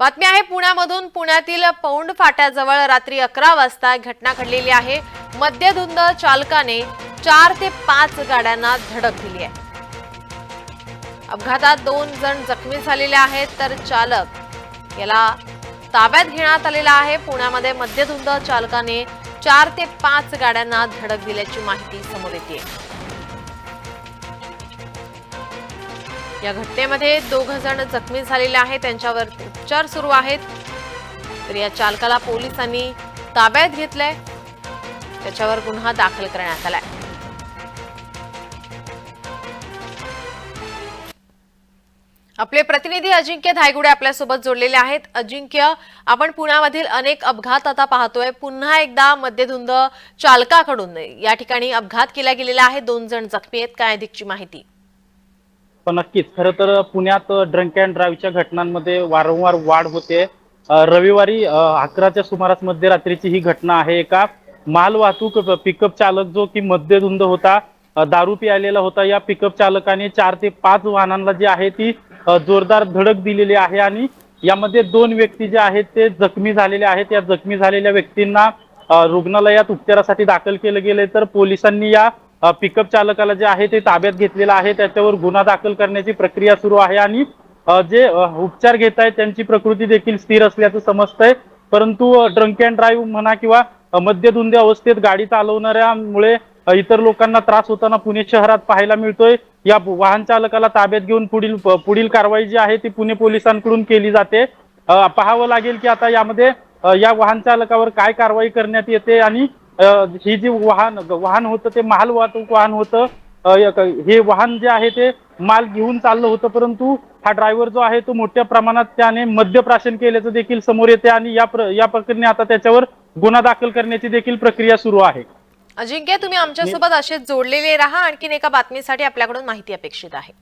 बातमी आहे पुण्यामधून पुण्यातील पौंड फाट्याजवळ रात्री अकरा वाजता घटना घडलेली आहे. मद्यधुंद चालकाने चार ते पाच गाड्यांना धडक दिली आहे. अपघातात दोन जण जखमी झालेले आहेत तर चालक याला ताब्यात घेण्यात आलेला आहे. पुण्यामध्ये मद्यधुंद चालकाने चार ते पाच गाड्यांना धडक दिल्याची माहिती समोर येते. या घटनेमध्ये दोघ जण जखमी झालेले आहेत. त्यांच्यावर उपचार सुरू आहेत. तर या चालकाला पोलिसांनी ताब्यात घेतलंय. त्याच्यावर गुन्हा दाखल करण्यात आलाय. आपले प्रतिनिधी अजिंक्य धायगुडे आपल्यासोबत जोडलेले आहेत. अजिंक्य आपण पुण्यामधील अनेक अपघात आता पाहतोय. पुन्हा एकदा मद्यधुंद चालकाकडून या ठिकाणी अपघात केला गेलेला आहे. दोन जण जखमी आहेत. काय अधिकची माहिती? पण नक्कीच खरं तर पुण्यात ड्रंक अँड ड्राईव्हच्या घटनांमध्ये वारंवार वाढ होते. रविवारी अकराच्या सुमारास मध्यरात्रीची ही घटना आहे. एका माल वाहतूक पिकअप चालक जो की मद्यधुंद होता अ, दारू आलेला होता या पिकअप चालकाने चार ते पाच वाहनांना जी आहे ती जोरदार धडक दिलेली आहे आणि यामध्ये दोन व्यक्ती जे आहेत ते जखमी झालेले आहेत. या जखमी झालेल्या व्यक्तींना रुग्णालयात उपचारासाठी दाखल केलं गेले तर पोलिसांनी या पिकअप चालकाला जे आहे ते ताब्यात घेतलेलं आहे. त्याच्यावर गुन्हा दाखल करण्याची प्रक्रिया सुरू आहे आणि जे उपचार घेत आहेत त्यांची प्रकृती देखील स्थिर असल्याचं समजतंय. परंतु ड्रंक अँड ड्राईव्ह म्हणा किंवा अ, मद्यधुंद अवस्थेत गाडी चालवणाऱ्यामुळे इतर लोकांना त्रास होताना पुणे शहरात पाहायला मिळतोय. या वाहन चालकाला ताब्यात घेऊन पुढील पुढील कारवाई जी आहे ती पुणे पोलिसांकडून केली जाते. पाहावं लागेल की आता यामध्ये या वाहन चालकावर काय कारवाई करण्यात येते आणि ही जी वाहन वाहन होतं ते माल वाहतूक वाहन होतं. हे वाहन जे आहे ते माल घेऊन चाललं होतं परंतु हा ड्रायव्हर जो आहे तो मोठ्या प्रमाणात त्याने मद्यप्राशन केल्याचं देखील समोर येते आणि या प्र या प्रकरणी आता त्याच्यावर गुन्हा दाखल करण्याची देखील प्रक्रिया सुरू आहे. अजिंक्य तुम्ही आमच्यासोबत असे जोडलेले राहा. आणखीन एका बातमीसाठी आपल्याकडून माहिती अपेक्षित आहे.